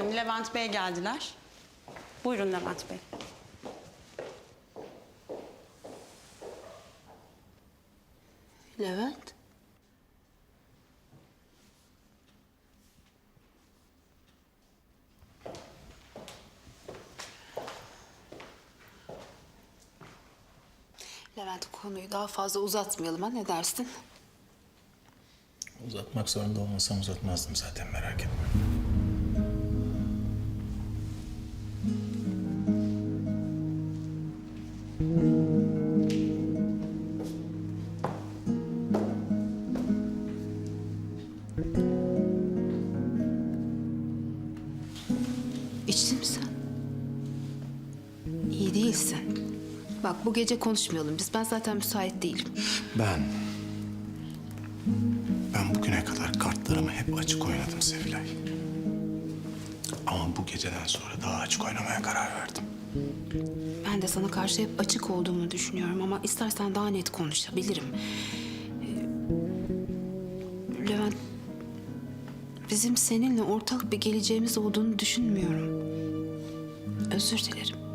Levent Bey geldiler. Buyurun Levent Bey. Levent. Levent konuyu daha fazla uzatmayalım ha ne dersin? Uzatmak zorunda olmasam uzatmazdım zaten merak etme. Bak bu gece konuşmayalım biz. Ben zaten müsait değilim. Ben... Ben bugüne kadar kartlarımı hep açık oynadım Sevilay. Ama bu geceden sonra daha açık oynamaya karar verdim. Ben de sana karşı hep açık olduğumu düşünüyorum ama istersen daha net konuşabilirim. Ee, Levent, bizim seninle ortak bir geleceğimiz olduğunu düşünmüyorum. Özür dilerim.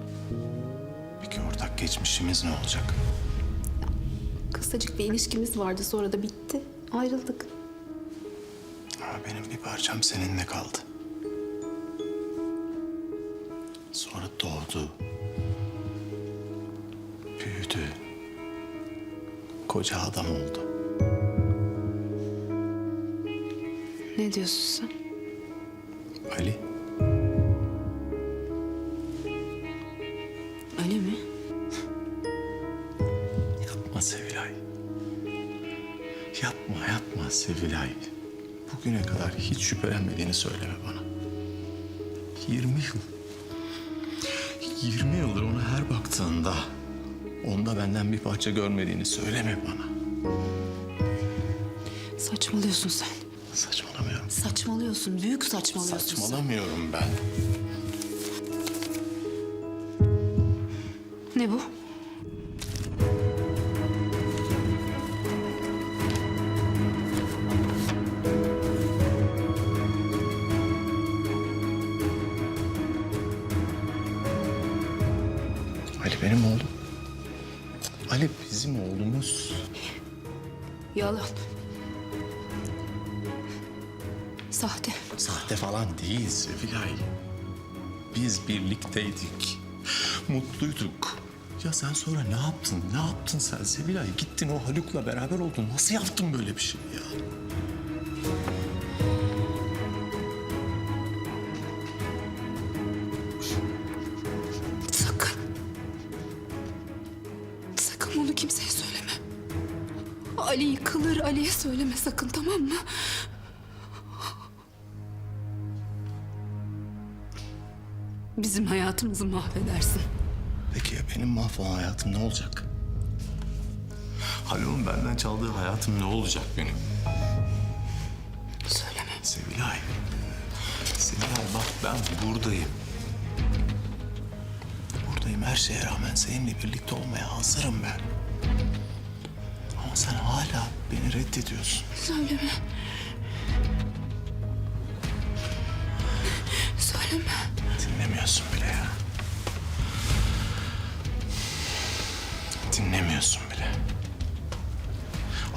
Geçmişimiz ne olacak? Kısacık bir ilişkimiz vardı sonra da bitti. Ayrıldık. Ama benim bir parçam seninle kaldı. Sonra doğdu. Büyüdü. Koca adam oldu. Ne diyorsun sen? Ali. Yapma yapma Sevilay. Bugüne kadar hiç şüphelenmediğini söyleme bana. 20 yıl. 20 yıldır ona her baktığında onda benden bir parça görmediğini söyleme bana. Saçmalıyorsun sen. Saçmalamıyorum. Saçmalıyorsun. Büyük saçmalıyorsun sen. Saçmalamıyorum ben. Ali benim oğlum. Ali bizim oğlumuz. Yalan. Sahte. Sahte falan değil Sevilay. Biz birlikteydik. Mutluyduk. Ya sen sonra ne yaptın? Ne yaptın sen Sevilay? Gittin o Haluk'la beraber oldun. Nasıl yaptın böyle bir şey ya? Ali yıkılır. Ali'ye söyleme sakın tamam mı? Bizim hayatımızı mahvedersin. Peki ya benim mahvolan hayatım ne olacak? Haluk'un benden çaldığı hayatım ne olacak benim? Söyleme. Sevilay. Sevilay bak ben buradayım. Buradayım her şeye rağmen seninle birlikte olmaya hazırım ben. Ama sen hala beni reddediyorsun. Söyleme. Söyleme. Dinlemiyorsun bile ya. Dinlemiyorsun bile.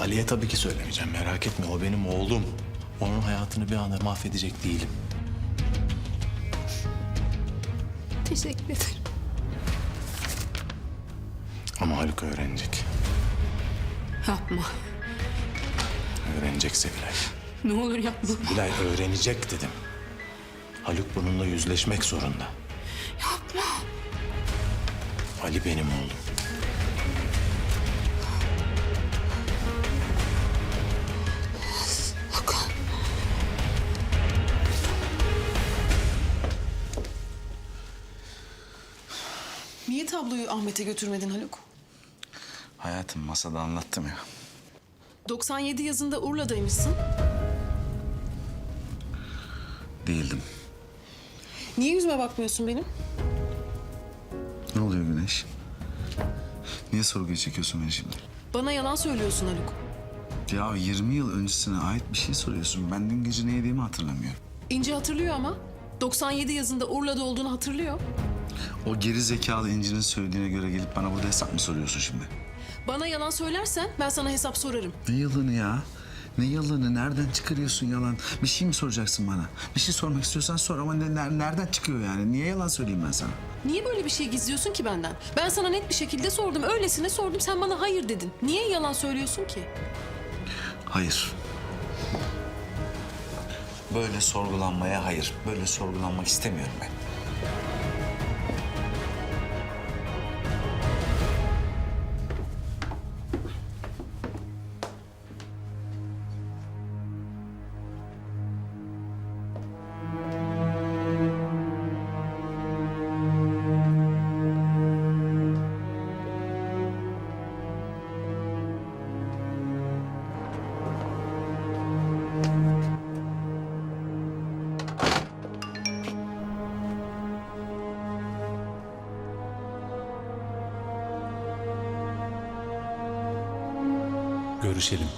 Ali'ye tabii ki söylemeyeceğim merak etme o benim oğlum. Onun hayatını bir anda mahvedecek değilim. Teşekkür ederim. Ama Haluk öğrenecek. Yapma. Öğrenecek Sevilay. Ne olur yapma. Bilal öğrenecek dedim. Haluk bununla yüzleşmek zorunda. Yapma. Ali benim oğlum. Hakan. Niye tabloyu Ahmet'e götürmedin Haluk? Hayatım masada anlattım ya. 97 yazında Urla'daymışsın. Değildim. Niye yüzüme bakmıyorsun benim? Ne oluyor Güneş? Niye sorguya çekiyorsun beni şimdi? Bana yalan söylüyorsun Haluk. Ya 20 yıl öncesine ait bir şey soruyorsun. Ben dün gece ne yediğimi hatırlamıyorum. İnci hatırlıyor ama. 97 yazında Urla'da olduğunu hatırlıyor. O geri zekalı İnci'nin söylediğine göre gelip bana burada hesap mı soruyorsun şimdi? Bana yalan söylersen ben sana hesap sorarım. Ne yalanı ya? Ne yalanı? Nereden çıkarıyorsun yalan? Bir şey mi soracaksın bana? Bir şey sormak istiyorsan sor ama ne- ner- nereden çıkıyor yani? Niye yalan söyleyeyim ben sana? Niye böyle bir şey gizliyorsun ki benden? Ben sana net bir şekilde sordum. Öylesine sordum. Sen bana hayır dedin. Niye yalan söylüyorsun ki? Hayır. Böyle sorgulanmaya hayır. Böyle sorgulanmak istemiyorum ben. Görüşelim.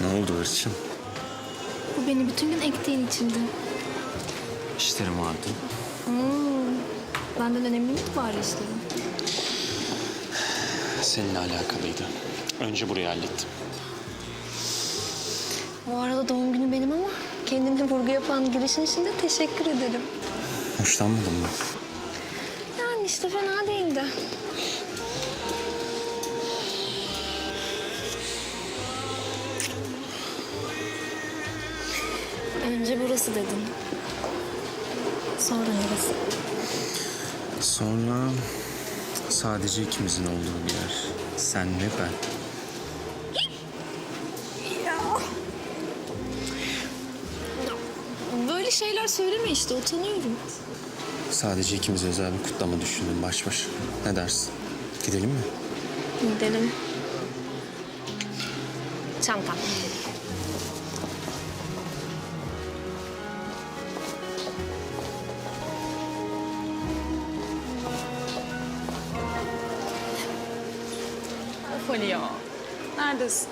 Ne oldu Hırçın? Bu beni bütün gün ektiğin içindi. İşlerim vardı. Benden önemli mi bari işlerin? Seninle alakalıydı. Önce burayı hallettim. Bu arada doğum günü benim ama kendine vurgu yapan girişin için de teşekkür ederim. Hoşlanmadın mı? Yani işte fena değildi. Önce burası dedin. Sonra neresi? Sonra sadece ikimizin olduğu bir yer. Sen ve ben. Böyle şeyler söyleme işte utanıyorum. Sadece ikimiz özel bir kutlama düşündüm baş başa. Ne dersin? Gidelim mi? Gidelim. Çantam. Ya. Neredesin?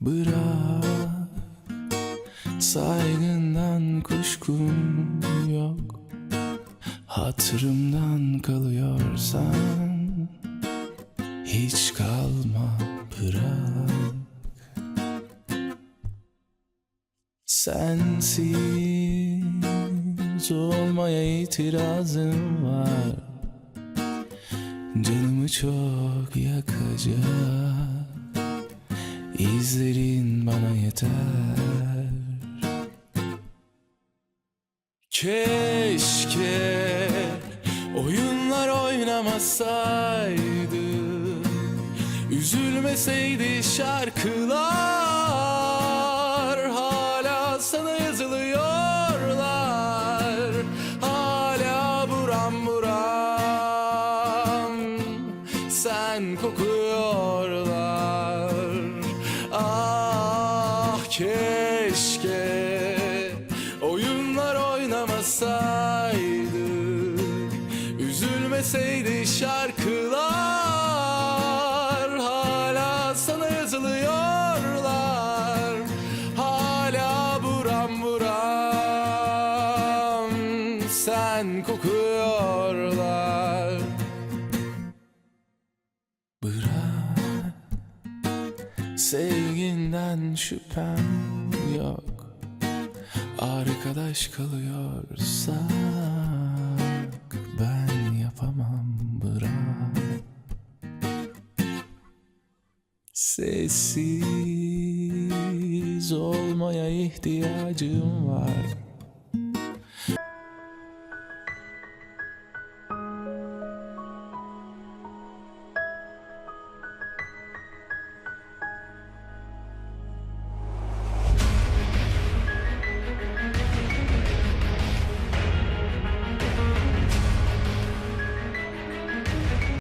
Bırak saygından kuşkum yok Hatırımdan kalıyorsan Hiç kalma bırak. Sensiz olmaya itirazım var. Canımı çok yakacak. İzlerin bana yeter. Keşke oyunlar oynamasaydı Üzülmeseydi şarkılar Hala sana yazılıyorlar. Hala buram buram Sen kokuyorlar. Ah keşke Sen kokuyorlar. Bırak. Sevginden şüphem yok. Arkadaş kalıyorsak Ben yapamam bırak. Sessiz olmaya ihtiyacım var